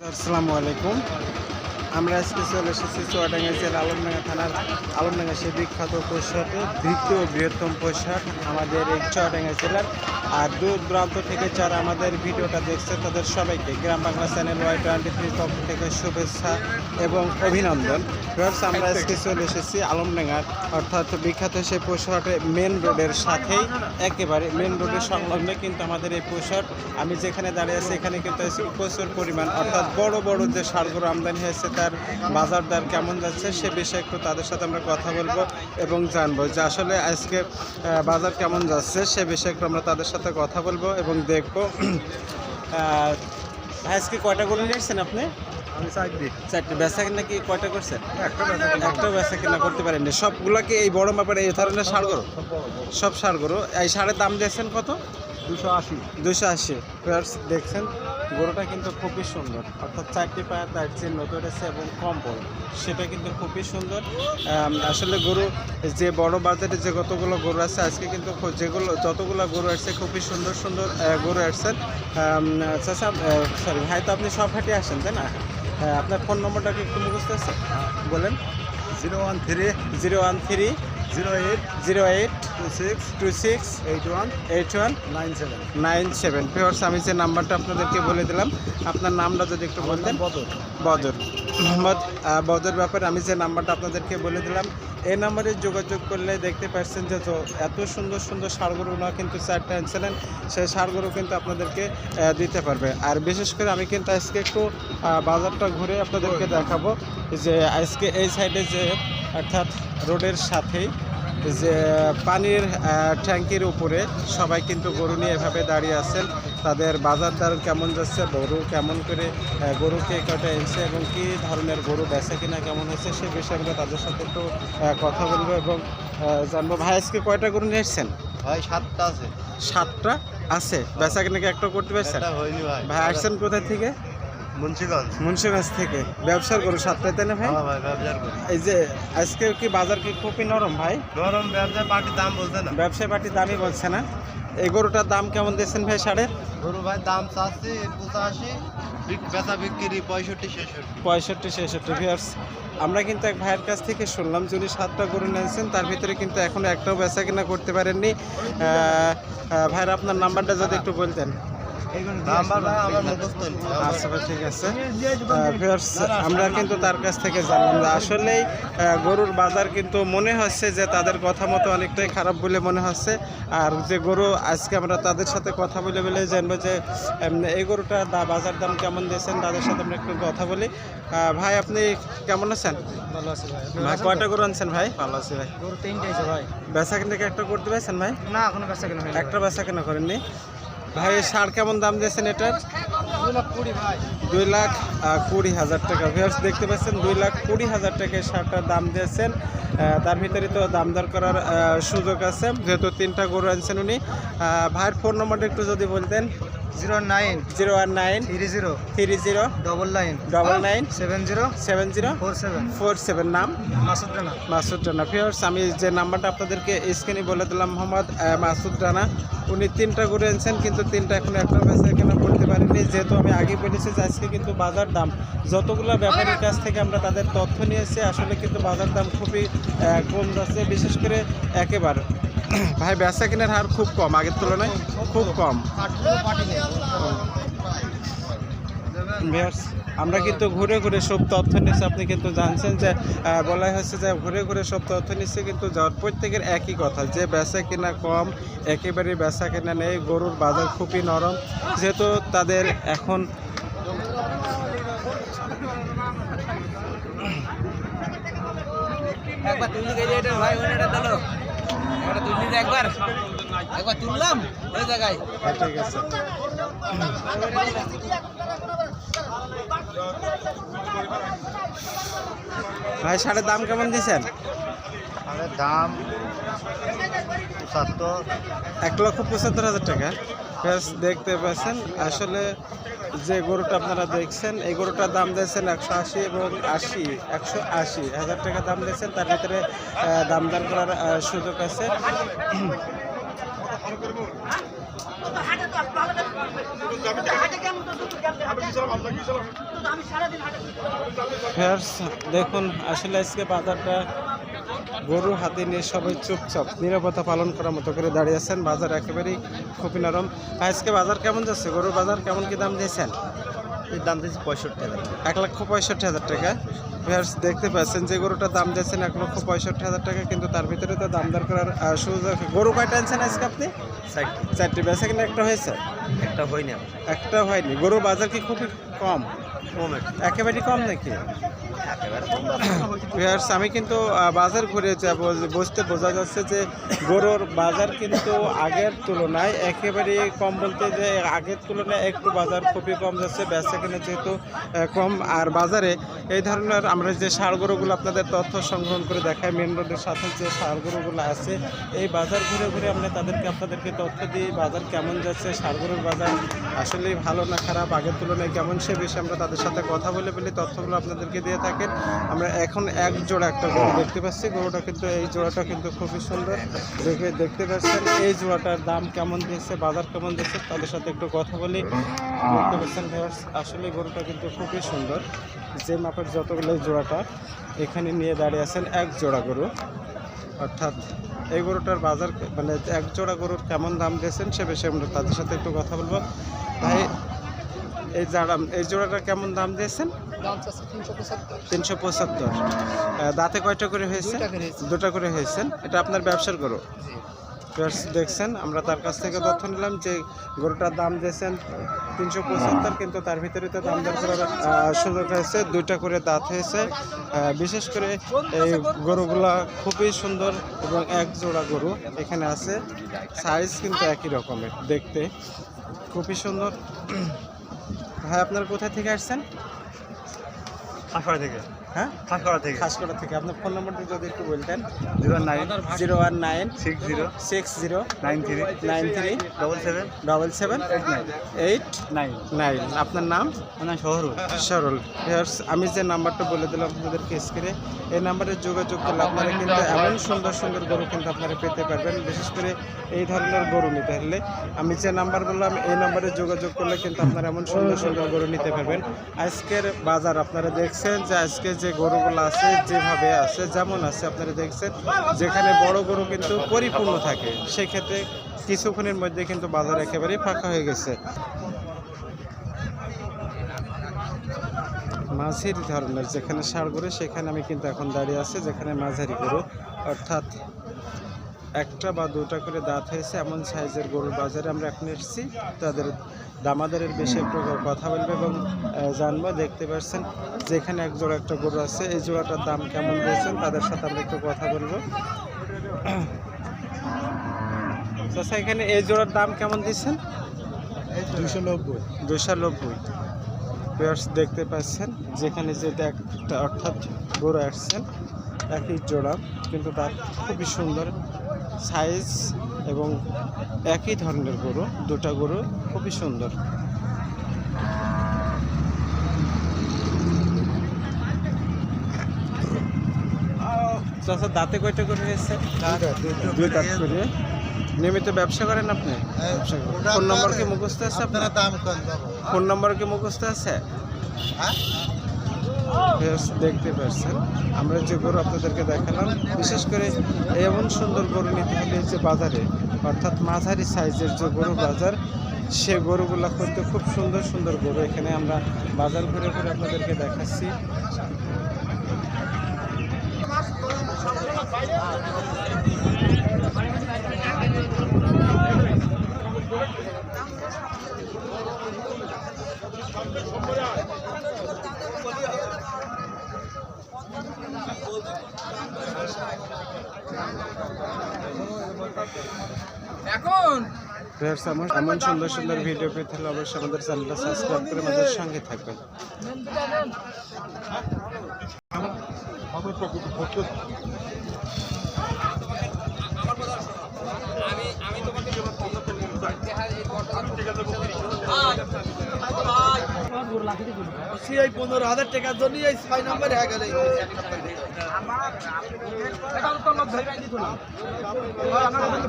আসসালামু আলাইকুম। আমরা আজকে চলে এসেছি চুয়াডাঙ্গা জেলা আলমডাঙ্গা থানার আলমডাঙ্গা সেই বিখ্যাত পৈশাটে দ্বিতীয় বৃহত্তম পোশাক আমাদের এই চুয়াডাঙ্গা জেলার। আর দূর দূরান্ত থেকে যারা আমাদের ভিডিওটা দেখছে তাদের সবাইকে Gram Bangla channel Y twenty থ্রির পক্ষ থেকে শুভেচ্ছা এবং অভিনন্দন। Viewers, আমরা আজকে চলে এসেছি আলমডাঙ্গার অর্থাৎ বিখ্যাত সেই পৈশাটে মেন রোডের সাথেই একেবারে মেন রোডের সংলগ্নে কিন্তু আমাদের এই পোশাক। আমি যেখানে দাঁড়িয়ে আছি এখানে কিন্তু প্রচুর পরিমাণ অর্থাৎ বড় বড় যে সারগুলো আমদানি হয়েছে তার বাজার দর কেমন যাচ্ছে সে বিষয়ে একটু তাদের সাথে আমরা কথা বলব এবং জানব যে আসলে আজকে বাজার কেমন যাচ্ছে সে বিষয়ে একটু আমরা তাদের সাথে কথা বলব এবং দেখব। আজকে কয়টা গরু নিয়েছেন আপনি? আমি দিই চারটে। বেচা কিনা কি কয়টা করছেন? একটা বেচা কিনা করতে পারেননি। সবগুলো এই বড় মাপের এই ধরনের সার গরু। সব সার গরু। এই সারের দাম দিয়েছেন কত? দুশো আশি। দুশো আশি। দেখছেন গরুটা কিন্তু খুবই সুন্দর। অর্থাৎ চারটি পায়ের তার নতুন এসেছে এবং কম্বল সেটা কিন্তু খুবই সুন্দর। আসলে গরু যে বড় বাজারে যে কতগুলো গরু আছে আজকে কিন্তু যেগুলো যতগুলো গরু আসছে খুবই সুন্দর সুন্দর গরু আসছেন চাষা সরি ভাই তো আপনি সব হাটে আসেন তাই না? আপনার ফোন নম্বরটা কি একটু মুখস্থ আছে? বলেন। Zero one three. Zero one three. Zero eight zero eight two six two six eight one eight one nine seven. Nine seven. Pears আমি যে নাম্বারটা আপনাদেরকে বলে দিলাম। আপনার নামটা যদি একটু বলতেন। বদল বদর। মোহাম্মদ বদর ব্যাপারে আমি যে নাম্বারটা আপনাদেরকে বলে দিলাম এই নাম্বারে যোগাযোগ করলে দেখতে পাচ্ছেন যে এত সুন্দর সুন্দর সারগুলো কিন্তু চারটা আনছিলেন সেই সারগুলো কিন্তু আপনাদেরকে দিতে পারবে। আর বিশেষ করে আমি কিন্তু আজকে একটু বাজারটা ঘুরে আপনাদেরকে দেখাবো যে আজকে এই সাইডে যে অর্থাৎ রোডের সাথেই যে পানির ট্যাঙ্কির উপরে সবাই কিন্তু গরু নিয়ে এভাবে দাঁড়িয়ে আছেন। তাদের বাজার দর কেমন যাচ্ছে? গরু কেমন করে আহ, গরুকে কটা এনেছে এবং কি ধরনের গরু বেচে কিনা কেমন হয়েছে সে বিষয়ে আমরা তাদের সাথে একটু কথা বলব এবং জানব। ভাই আজকে কয়টা গরু নিয়ে এসছেন? ভাই সাতটা আছে। সাতটা আছে। বেচা কিনা কি একটা করতে পারছেন? ভাই আসছেন কোথা থেকে? মুন্সিগঞ্জ। মুন্সিগঞ্জ থেকে। ব্যবসার গরু সাতটায় না ভাই? হ্যাঁ ভাই করি এই যে আজকে কি বাজার কি খুবই নরম ভাই? গরম ব্যবসায় পার্টির দাম বলছে না। ব্যবসায়ী পার্টি দামই বলছে না। এই গরুটার দাম কেমন দিয়েছেন ভাই সাড়ে? গরু ভাই দাম চাচ্ছি পঁচাশি বেচা বিক্রি পঁয়ষট্টি ছেষট্টি। পঁয়ষট্টি ছেষট্টি ভিয়ার্স আমরা কিন্তু এক ভাইয়ের কাছ থেকে শুনলাম যিনি সাতটা গরু নিয়েছেন তার ভিতরে কিন্তু এখনও একটাও বেচা কিনা করতে পারেননি। ভাইয়ের আপনার নাম্বারটা যদি একটু বলতেন। আচ্ছা ঠিক আছে। আমরা কিন্তু তার কাছ থেকে জানলাম যে আসলেই গরুর বাজার কিন্তু মনে হচ্ছে যে তাদের কথা মতো অনেকটাই খারাপ বলে মনে হচ্ছে। আর যে গরু আজকে আমরা তাদের সাথে কথা বলে বলে জানব যে এই গরুটা দা- বাজার দাম কেমন দিয়েছেন? তাদের সাথে আমরা একটু কথা বলি। ভাই আপনি কেমন আছেন? ভালো আছে ভাই। ভাই কয়টা গরু আনছেন ভাই? ভালো আছি ভাই। গরু তিনটে ভাই। বেচা কিনে কি একটা করতে পারছেন ভাই? না এখনও বেচা কেন একটা বেচা কেনা করেননি? ভাই সার কেমন দাম দিয়েছেন এটার? দুই লাখ কুড়ি হাজার টাকা। ভিউয়ার্স দেখতে পাচ্ছেন, দুই লাখ কুড়ি হাজার টাকায় সারটার দাম দিয়েছেন। তার ভিতরে তো দাম দর করার সুযোগ আছে, যেহেতু তিনটা গরু আনছেন উনি। ভাইয়ের ফোন নম্বরটা একটু যদি বলতেন। Zero nine zero one nine three zero three zero double nine double nine seven zero seven zero four seven four seven নাম মাসুদ রানা। মাসুদ রানা। ফিয়ার্স আমি যে নাম্বারটা আপনাদেরকে স্ক্রিনে বলে দিলাম মোহাম্মদ মাসুদ রানা। উনি তিনটা করে এনেছেন কিন্তু তিনটা এখনও একটা বেচা কেনা করতে পারেনি যেহেতু আমি আগে বলেছি যে আজকে কিন্তু বাজার দাম যতগুলো ব্যাপারীর কাছ থেকে আমরা তাদের তথ্য নিয়েছি আসলে কিন্তু বাজার দাম খুবই কম যাচ্ছে বিশেষ করে একেবারে। ভাই বেচা কেনার হার খুব কম আগের তুলনায় খুব কম। ভিউয়ার্স, আমরা কিন্তু ঘুরে ঘুরে সব তথ্য নিচ্ছি। আপনি কিন্তু জানছেন যে আহ, বলা হচ্ছে যে ঘুরে ঘুরে সব তথ্য নিচ্ছে কিন্তু প্রত্যেকের একই কথা যে বেচা কিনা কম একেবারে বেচা কিনা নেই গরুর বাজার খুবই নরম। যেহেতু তাদের এখন একবার তুললি গেলে এটা ভাই ওটা দিল একটা তুললি না একবার। একবার তুললাম ওই জায়গায়। হ্যাঁ, ঠিক আছে। ভাই সাড়ে দাম কেমন দিয়েছেন আমাদের দাম পঁচাত্তর। এক লক্ষ পঁচাত্তর হাজার টাকা। ব্যাস দেখতে পাচ্ছেন। আসলে যে গরুটা আপনারা দেখছেন এই গরুটার দাম দিয়েছেন একশো আশি এবং আশি একশো আশি হাজার টাকা দাম দিয়েছেন। তার ভিতরে আহ, দাম করার সুযোগ আছে। দেখুন আসলে আজকে বাজারটা গরু হাতে নিয়ে সবাই চুপচাপ নিরাপত্তা পালন করার মতো করে দাঁড়িয়ে আছেন। বাজার একেবারেই খুবই নরম। আজকে বাজার কেমন যাচ্ছে? গরুর বাজার কেমন কি দাম দিয়েছেন? দাম দিয়েছি পঁয়ষট্টি হাজার এক লক্ষ পঁয়ষট্টি হাজার টাকা। ফেয়ার্স দেখতে পাচ্ছেন যে গরুটার দাম দিয়েছেন এক লক্ষ পঁয়ষট্টি হাজার টাকা কিন্তু তার ভিতরে তো দাম দর করার সুযোগ গরু কয়টা আনছেন আজকে আপনি? চারটি। বেচা কিনা একটা হয়েছে? একটা হয়নি একটা হয়নি। গরুর বাজার কি খুবই কম? একেবারেই কম নাকি? আমি কিন্তু বাজার ঘুরে বুঝতে বোঝা যাচ্ছে যে গরুর বাজার কিন্তু আগের তুলনায় একেবারে কম বলতে যে আগের তুলনায় একটু বাজার খুবই কম যাচ্ছে, বেচা কিনা যেহেতু কম। আর বাজারে এই ধরনের আমরা যে গরুগুলো আপনাদের তথ্য সংগ্রহ করে দেখাই মেন রোডের সাথে যে গরুগুলো আছে, এই বাজার ঘুরে ঘুরে আমরা তাদেরকে, আপনাদেরকে তথ্য দিই, বাজার কেমন যাচ্ছে গরুর বাজার আসলেই ভালো না খারাপ, আগের তুলনায় কেমন সে বিষয়ে আমরা তাদের সাথে কথা বলে বলে তথ্যগুলো আপনাদেরকে দিয়ে থাকেন। আমরা এখন এক জোড়া একটা গরু দেখতে পাচ্ছি। গরুটা কিন্তু, এই জোড়াটা কিন্তু খুবই সুন্দর। দেখে, দেখতে পাচ্ছেন, এই জোড়াটার দাম কেমন দিয়েছে, বাজার কেমন দিয়েছে, তাদের সাথে একটু কথা বলি। দেখতে পাচ্ছেন ভিউয়ার্স আসলে গরুটা কিন্তু খুবই সুন্দর। যে মাপের যতগুলো জোড়াটা, এখানে নিয়ে দাঁড়িয়ে আছেন এক জোড়া গরু। অর্থাৎ এই গরুটার বাজার মানে এক জোড়া গরুর কেমন দাম দিয়েছেন সে বিষয়ে আমরা তাদের সাথে একটু কথা বলব। ভাই এই যারা এই জোড়াটা কেমন দাম দিয়েছেন? তিনশো পঁচাত্তর। দাঁতে কয়টা করে হয়েছে? দুটা করে হয়েছেন এটা আপনার ব্যবসার গরু? দেখছেন আমরা তার কাছ থেকে তথ্য নিলাম যে গরুটার দাম দিয়েছেন তিনশো পঁচাত্তর কিন্তু তার ভিতরে তো দাম দর করার সুযোগ হয়েছে দুইটা করে দাঁত হয়েছে। বিশেষ করে এই গরুগুলা খুবই সুন্দর এবং এক জোড়া গরু এখানে আছে। সাইজ কিন্তু একই রকমের দেখতে খুবই সুন্দর। ভাই আপনারা কোথা থেকে আসছেন? খাসড়া থেকে। হ্যাঁ? থেকে। খাসকড়া থেকে। আপনার ফোন নম্বরটি যদি একটু বলতেন। Zero nine zero one nine six zero six zero nine three nine three double seven double seven eight nine nine. আপনার নাম? মানে শহরুল। সরল আমি যে নাম্বারটা বলে দিলাম আপনাদেরকে স্ক্রিনে এই নাম্বারে যোগাযোগ করলে আপনারা কিন্তু এমন সুন্দর সুন্দর গরু কিন্তু আপনারা পেতে পারবেন। বিশেষ করে এই ধরনের গরু নিতে হলে। আমি যে নাম্বার বললাম এই নাম্বারে যোগাযোগ করলে কিন্তু আপনারা এমন সুন্দর সুন্দর গরু নিতে পারবেন। আজকের বাজার আপনারা দেখছেন যে আজকে যে গরুগুলো আছে, যেভাবে আছে, যেমন আছে, আপনারা দেখছেন, যেখানে বড় গরু কিন্তু পরিপূর্ণ থাকে, সেক্ষেত্রে কিছুক্ষণের মধ্যে কিন্তু বাজার একেবারেই ফাঁকা হয়ে গেছে। মাঝারি ধরনের যেখানে সার গরু, সেখানে আমি কিন্তু এখন দাঁড়িয়ে আছি, যেখানে মাঝারি গরু। অর্থাৎ একটা বা দুটা করে দাঁত হয়েছে, এমন সাইজের গরুর বাজারে আমরা এখন এসেছি। তাদের দামাদারের বেশি একটু কথা বলবে এবং জানব দেখতে পাচ্ছেন যেখানে এক জোড়া একটা গরু আছে। এই জোড়াটার দাম কেমন দিয়েছেন তাদের সাথে আমরা একটু কথা বলব। চাচা এখানে এই জোড়ার দাম কেমন দিচ্ছেন? দুশো নব্বই। দুশো নব্বই। পেয়ার্স দেখতে পাচ্ছেন যেখানে যে একটা অর্থাৎ গরু আসছেন একই জোড়া কিন্তু তার খুবই সুন্দর সাইজ এবং একই ধরনের গরু দুটা গরু খুবই সুন্দর। চাষা দাঁতে কয়টা করে হয়েছে? দুই দাঁত করে। নিয়মিত ব্যবসা করেন আপনি? ফোন নম্বর কি মুখস্থ আছে আপনার ফোন নম্বর কি মুখস্থ আছে? হ্যাঁ? দেখতে পাচ্ছেন আমরা যে গরু আপনাদেরকে দেখালাম, বিশেষ করে এমন সুন্দর গরু নিতে হলে যে বাজারে, অর্থাৎ মাঝারি সাইজের যে গরু বাজার, সে গরুগুলা করতে খুব সুন্দর সুন্দর গরু এখানে আমরা বাজার ঘুরে ঘুরে আপনাদেরকে দেখাচ্ছি। এখন Viewers, এমন এমন সুন্দর সুন্দর ভিডিও পেতে হলে অবশ্যই আমাদের চ্যানেলটা সাবস্ক্রাইব করে আমাদের সঙ্গে থাকবেন আমি আমি পনেরো হাজার টাকার জন্য এই ছয় নম্বরে হয়ে গেলে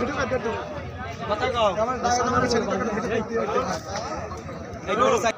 ভিডিও চাই-